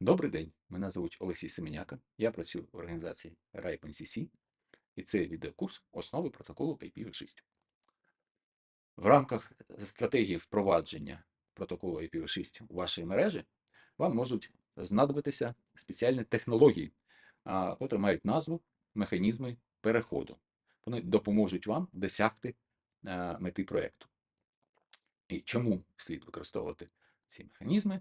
Добрий день, мене звуть Олексій Семеняка. Я працюю в організації RIPE-NCC, і це відеокурс основи протоколу IPv6. В рамках стратегії впровадження протоколу IPv6 у вашій мережі вам можуть знадобитися спеціальні технології, котрі мають назву механізми переходу. Вони допоможуть вам досягти е, мети проєкту. І чому слід використовувати ці механізми?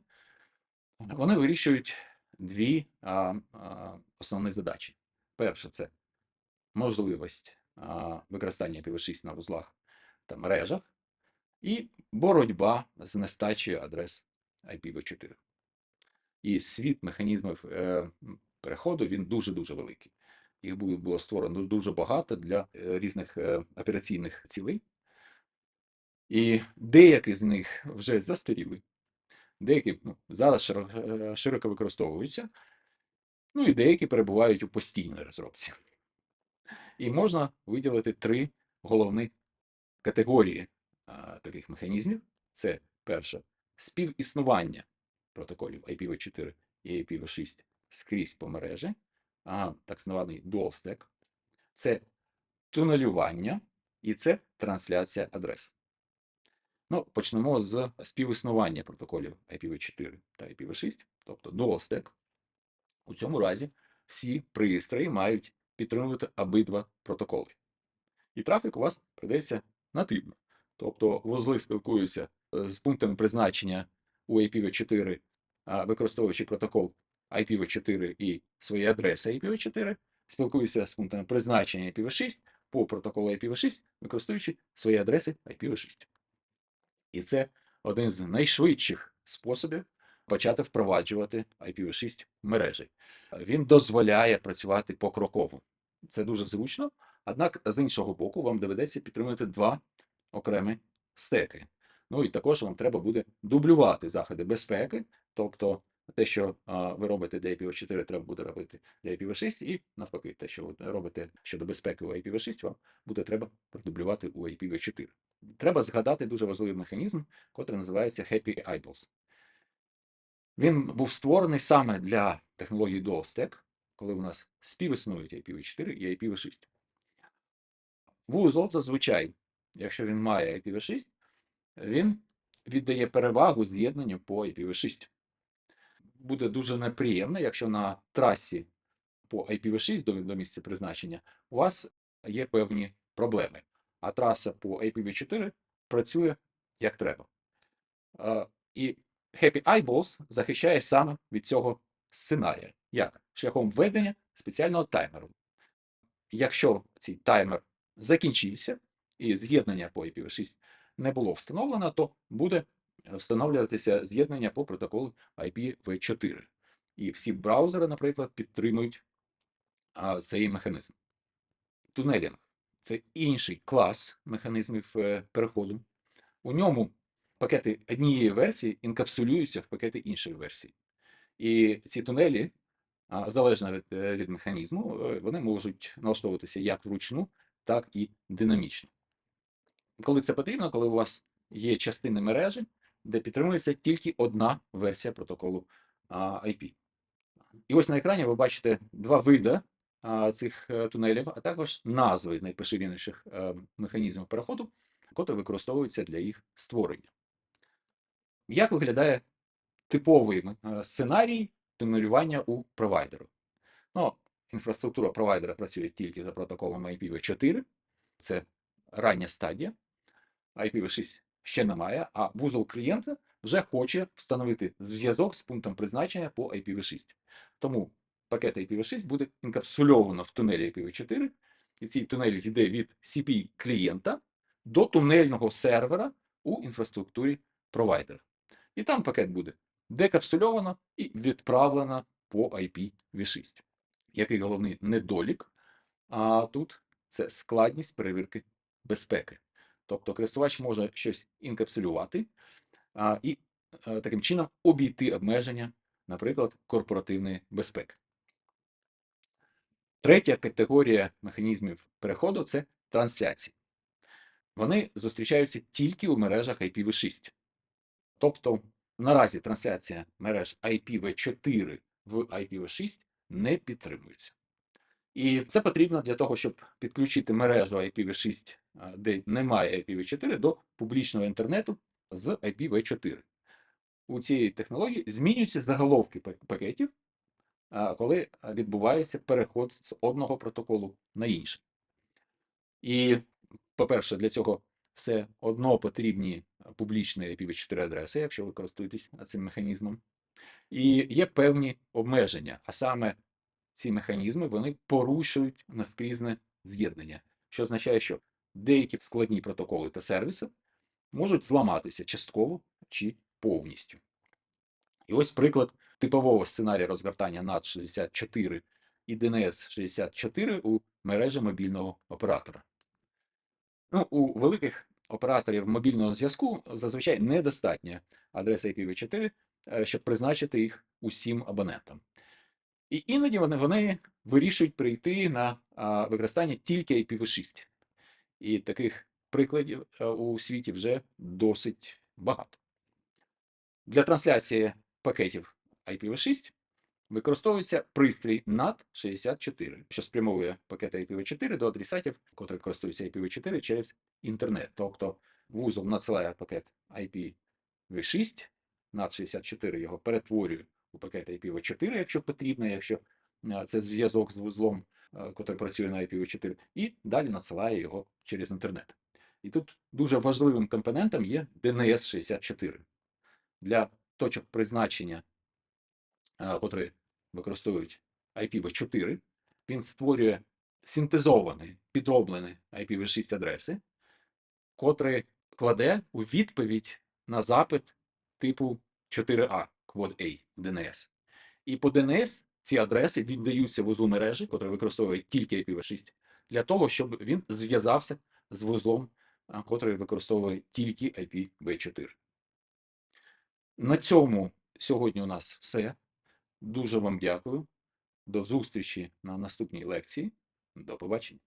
Вони вирішують дві а, а, основні задачі. Перше це можливість а, використання IPv6 на вузлах та мережах, і боротьба з нестачею адрес IPv4. І світ механізмів е, переходу він дуже-дуже великий. Їх було, було створено дуже багато для е, різних е, операційних цілей. І деякі з них вже застаріли, деякі ну, зараз е, широко використовуються, ну і деякі перебувають у постійній розробці. І можна виділити три головні категорії а, таких механізмів. Це перше співіснування протоколів IPv4 і IPv6 скрізь по мережі, а, так званий dual stack. Це тунелювання і це трансляція адрес. Ну, почнемо з співіснування протоколів IPv4 та IPv6, тобто dual stack. У цьому разі всі пристрої мають підтримувати обидва протоколи. І трафік у вас прийдеться нативно. Тобто вузли спілкуються е, з пунктами призначення у IPv4, використовуючи протокол IPv4 і свої адреси IPv4, спілкуються з пунктами призначення IPv6 по протоколу IPv6, використовуючи свої адреси IPv6. І це один з найшвидших способів почати впроваджувати IPv6 мережі. Він дозволяє працювати покроково. Це дуже зручно, однак з іншого боку, вам доведеться підтримувати два окремі стеки. Ну і також вам треба буде дублювати заходи безпеки, тобто те, що ви робите для IPv4, треба буде робити для IPv6, і навпаки, те, що ви робите щодо безпеки у IPv6, вам буде треба продублювати у IPv4. Треба згадати дуже важливий механізм, який називається Happy Eyeballs. Він був створений саме для технології Dual Stack, коли у нас співіснують IPv4 і IPv6. Вузол зазвичай, якщо він має IPv6, він віддає перевагу з'єднанню по IPv6. Буде дуже неприємно, якщо на трасі по IPv6 до, до місця призначення у вас є певні проблеми, а траса по IPv4 працює як треба. Е, І Happy Eyeballs захищає саме від цього сценарія. Як? Шляхом введення спеціального таймеру. Якщо цей таймер закінчився і з'єднання по IPv6 не було встановлено, то буде встановлюватися з'єднання по протоколу IPv4. І всі браузери, наприклад, підтримують цей механізм. Тунелінг це інший клас механізмів е, переходу. У ньому пакети однієї версії інкапсулюються в пакети іншої версії. І ці тунелі, залежно від, е, від механізму, е, вони можуть налаштовуватися як вручну, так і динамічно. Коли це потрібно, коли у вас є частини мережі, де підтримується тільки одна версія протоколу IP. І ось на екрані ви бачите два види цих е, тунелів, а також назви найпоширеніших е, механізмів переходу, котрі використовуються для їх створення. Як виглядає типовий е, сценарій тунелювання у провайдеру? Ну, інфраструктура провайдера працює тільки за протоколом IPv4, це рання стадія. IPv6 ще немає, а вузол клієнта вже хоче встановити зв'язок з пунктом призначення по IPv6. Тому пакет IPv6 буде інкапсульовано в тунелі IPv4, і цей тунель йде від CP клієнта до тунельного сервера у інфраструктурі провайдера. І там пакет буде декапсульовано і відправлено по IPv6. Який головний недолік? А тут це складність перевірки безпеки. Тобто користувач може щось інкапсулювати а, і а, таким чином обійти обмеження, наприклад, корпоративної безпеки. Третя категорія механізмів переходу це трансляції. Вони зустрічаються тільки у мережах IPv6. Тобто наразі трансляція мереж IPv4 в IPv6 не підтримується. І це потрібно для того, щоб підключити мережу IPv6, де немає IPv4, до публічного інтернету з IPv4. У цій технології змінюються заголовки пакетів, коли відбувається переход з одного протоколу на інший. І, по-перше, для цього все одно потрібні публічні IPv4 адреси, якщо ви користуєтесь цим механізмом. І є певні обмеження, а саме ці механізми вони порушують наскрізне з'єднання, що означає, що деякі складні протоколи та сервіси можуть зламатися частково чи повністю. І ось приклад типового сценарія розгортання NAT 64 і DNS 64 у мережі мобільного оператора. Ну, у великих операторів мобільного зв'язку зазвичай недостатня адреса IPv4, е, щоб призначити їх усім абонентам. І іноді вони, вони вирішують прийти на використання тільки IPv6. І таких прикладів е, у світі вже досить багато. Для трансляції пакетів IPv6 використовується пристрій NAT64, що спрямовує пакети IPv4 до адресатів, котрі користуються IPv4 через інтернет. Тобто вузол надсилає пакет IPv6, NAT64 його перетворює у пакет IPv4, якщо потрібно, якщо е, це зв'язок з вузлом, е, котрий працює на IPv4, і далі надсилає його через інтернет. І тут дуже важливим компонентом є DNS64. Для точок призначення, е, котрі використовують IPv4, він створює синтезовані, підроблені IPv6 адреси, котрі кладе у відповідь на запит типу 4A, квод A, DNS. І по DNS ці адреси віддаються вузлу мережі, котрий використовує тільки IPv6, для того, щоб він зв'язався з вузлом, котрий використовує тільки IPv4. На цьому сьогодні у нас все. Дуже вам дякую. До зустрічі на наступній лекції. До побачення.